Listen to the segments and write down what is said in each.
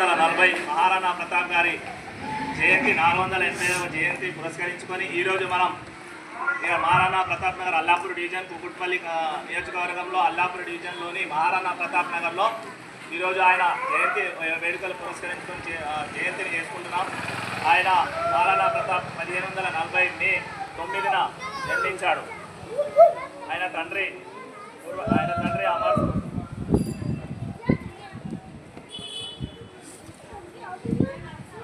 నలభై మహారాణా ప్రతాప్ గారి జయంతి నాలుగు వందల ఎనభైవ జయంతి పురస్కరించుకొని ఈరోజు మనం ఇక మహారాణా ప్రతాప్ నగర్ అల్లాపూర్ డివిజన్ కుకుట్పల్లి నియోజకవర్గంలో అల్లాపూర్ డివిజన్లోని మహారాణా ప్రతాప్ నగర్లో ఈరోజు ఆయన జయంతి వేడుకలు పురస్కరించుకొని జయంతిని చేసుకుంటున్నాం. ఆయన మహారాణా ప్రతాప్ పదిహేను వందల నలభై మే తొమ్మిదిన జన్మించాడు. ఆయన తండ్రి ఆయన తండ్రి అమర్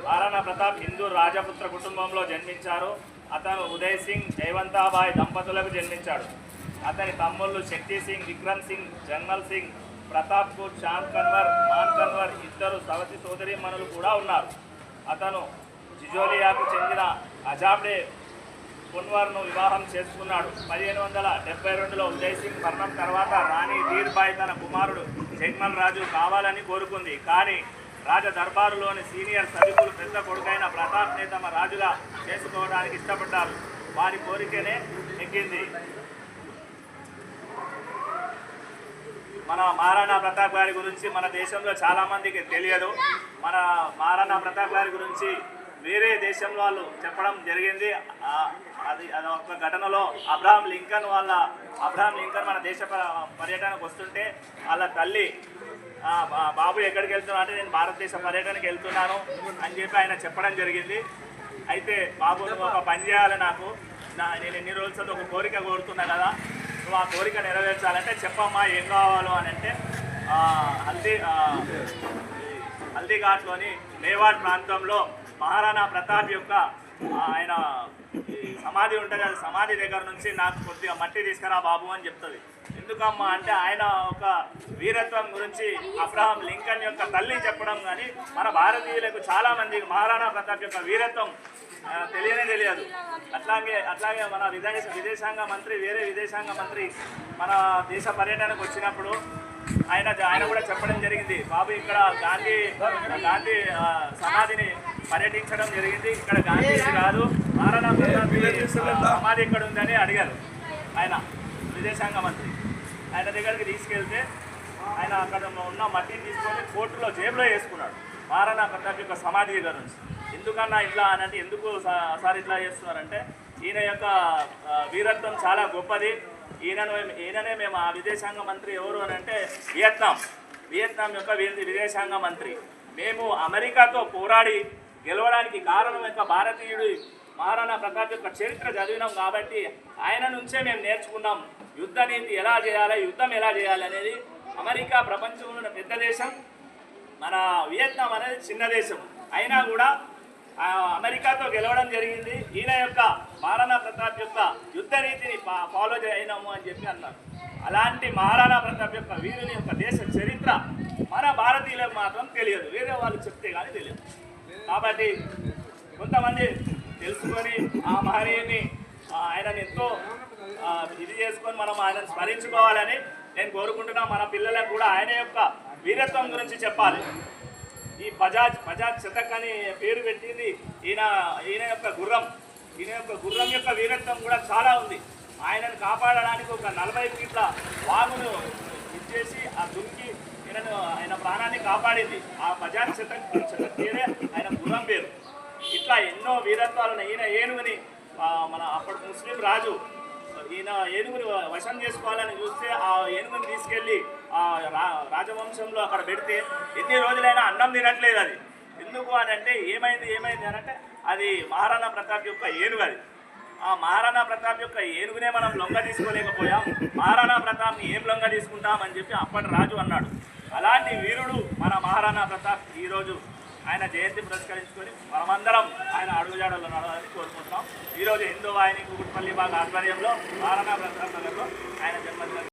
మహారాణా ప్రతాప్ హిందూ రాజపుత్ర కుటుంబంలో జన్మించారు. అతను ఉదయ్ సింగ్ జయవంతాబాయ్ దంపతులకు జన్మించాడు. అతని తమ్ముళ్ళు శక్తి సింగ్ విక్రమ్ సింగ్ జంగల్ సింగ్ ప్రతాప్ పూర్ శ్యామ్ కన్వర్ మాన్ కన్వర్ ఇద్దరు సవతి సోదరీమణులు కూడా ఉన్నారు. అతను జిజోలియాకు చెందిన అజాబ్డే కున్వర్ను వివాహం చేసుకున్నాడు. పదిహేను వందల డెబ్బై రెండులో ఉదయ్ సింగ్ మరణం తర్వాత రాణి ధీర్బాయ్ తన కుమారుడు జగ్మల్ రాజు కావాలని కోరుకుంది. కానీ రాజ దర్బారులోని సీనియర్ సభికులు పెద్ద కొడుకైన ప్రతాప్నే తమ రాజుగా చేసుకోవడానికి ఇష్టపడ్డారు. వారి కోరికనే నెగ్గింది మన మహారాణా ప్రతాప్ గారి గురించి మన దేశంలో చాలా మందికి తెలియదు. మన మహారాణా ప్రతాప్ గారి గురించి వేరే దేశం వాళ్ళు చెప్పడం జరిగింది. అది అది ఒక ఘటనలో అబ్రహాం లింకన్ వాళ్ళ అబ్రహాం లింకన్ మన దేశ పర్యటనకు వస్తుంటే వాళ్ళ తల్లి బాబు ఎక్కడికి వెళ్తున్నా అంటే నేను భారతదేశ పర్యటనకి వెళ్తున్నాను అని చెప్పి ఆయన చెప్పడం జరిగింది. అయితే బాబు ఒక పని చేయాలి నాకు. నా నేను ఎన్ని రోజులు ఒక కోరిక కోరుతున్నా కదా. నువ్వు ఆ కోరిక నెరవేర్చాలంటే చెప్పమ్మా ఏం కావాలో అని అంటే హల్దీ హల్దీఘాట్లోని మేవాడ్ ప్రాంతంలో మహారాణా ప్రతాప్ యొక్క ఆయన సమాధి ఉంటుంది అది సమాధి దగ్గర నుంచి నాకు కొద్దిగా మట్టి తీసుకురా బాబు అని చెప్తుంది. ఎందుకమ్మా అంటే ఆయన ఒక వీరత్వం గురించి అబ్రహాం లింకన్ యొక్క తల్లి చెప్పడం కానీ మన భారతీయులకు చాలామంది మహారాణా ప్రతాప్ యొక్క వీరత్వం తెలియనే తెలియదు. అట్లాగే అట్లాగే మన విదేశ విదేశాంగ మంత్రి వేరే విదేశాంగ మంత్రి మన దేశ పర్యటనకు వచ్చినప్పుడు ఆయన ఆయన కూడా చెప్పడం జరిగింది. బాబు ఇక్కడ గాంధీ గాంధీ సమాధిని పర్యటించడం జరిగింది. ఇక్కడ గాంధీ కాదు మహారాణా సమాధి ఇక్కడ ఉందని అడిగారు ఆయన. విదేశాంగ మంత్రి ఆయన దగ్గరికి తీసుకెళ్తే ఆయన అక్కడ ఉన్న మట్టిని తీసుకొని కోర్టులో జేబులో వేసుకున్నాడు. మహారాణా ప్రతాప్ యొక్క సమాధి దగ్గర నుంచి. ఎందుకన్నా ఇట్లా అని అంటే ఎందుకు సార్ ఇట్లా చేస్తున్నారంటే ఈయన యొక్క వీరత్వం చాలా గొప్పది. ఈయనను మేము- ఈయననే మేము ఆ విదేశాంగ మంత్రి ఎవరు అని అంటే వియత్నాం. వియత్నాం యొక్క విదేశాంగ మంత్రి. మేము అమెరికాతో పోరాడి గెలవడానికి కారణం యొక్క భారతీయుడు మహారాణా ప్రతాప్ యొక్క చరిత్ర చదివినాం కాబట్టి ఆయన నుంచే మేము నేర్చుకున్నాం. యుద్ధ నీతి ఎలా చేయాలి యుద్ధం ఎలా చేయాలి అనేది అమెరికా ప్రపంచంలో ఉన్న పెద్ద దేశం. మన వియత్నాం అనేది చిన్న దేశం. అయినా కూడా అమెరికాతో గెలవడం జరిగింది. ఈయన యొక్క మహారాణా ప్రతాప్ యొక్క యుద్ధ నీతిని ఫాలో చేయనాము అని చెప్పి అన్నారు. అలాంటి మహారాణా ప్రతాప్ యొక్క వీరుని యొక్క దేశ చరిత్ర మన భారతీయులకు మాత్రం తెలియదు. వేరే వాళ్ళు చెప్తే కానీ తెలియదు. కాబట్టి కొంతమంది తెలుసుకొని ఆ మహనీయుని ఆయనను ఆయనని ఎంతో ఇది చేసుకొని మనం ఆయనను స్మరించుకోవాలని నేను కోరుకుంటున్నా. మన పిల్లలకు కూడా ఆయన యొక్క వీరత్వం గురించి చెప్పాలి. ఈ బజాజ్ బజాజ్ శతక్ అని పేరు పెట్టింది. ఈయన ఈయన యొక్క గుర్రం ఈయన యొక్క గుర్రం యొక్క వీరత్వం కూడా చాలా ఉంది. ఆయనను కాపాడడానికి ఒక నలభై ఫీట్ల వాగును ఇచ్చేసి ఆ దుంకి ఈయనను ఆయన ప్రాణాన్ని కాపాడింది. ఆ బజాజ్ శతక్ శతక్ పేరే ఆయన గుర్రం పేరు. ఇట్లా ఎన్నో వీరత్వాలను ఈయన ఏనుగుని మన అప్పటి ముస్లిం రాజు ఈయన ఏనుగుని వశం చేసుకోవాలని చూస్తే ఆ ఏనుగుని తీసుకెళ్ళి ఆ రా- రాజవంశంలో అక్కడ పెడితే ఎన్ని రోజులైనా అన్నం తినట్లేదు అది. ఎందుకు అని అంటే ఏమైంది ఏమైంది అని అంటే అది మహారాణా ప్రతాప్ యొక్క ఏనుగు అది. ఆ మహారాణా ప్రతాప్ యొక్క ఏనుగునే మనం లొంగ తీసుకోలేకపోయాం. మహారాణా ప్రతాప్ని ఏం లొంగ తీసుకుంటామని చెప్పి అప్పటి రాజు అన్నాడు. అలాంటి వీరుడు మన మహారాణా ప్రతాప్ ఈరోజు ఆయన జయంతి పురస్కరించుకొని మనమందరం ఆయన అడుగుజాడలో నడవాలని కోరుకుంటున్నాం. ఈరోజు హిందూ వాహిని కుకుట్పల్లి బాగా ఆధ్వర్యంలో మహారాణా ప్రసాద్ నగర్లో ఆయన జన్మదిన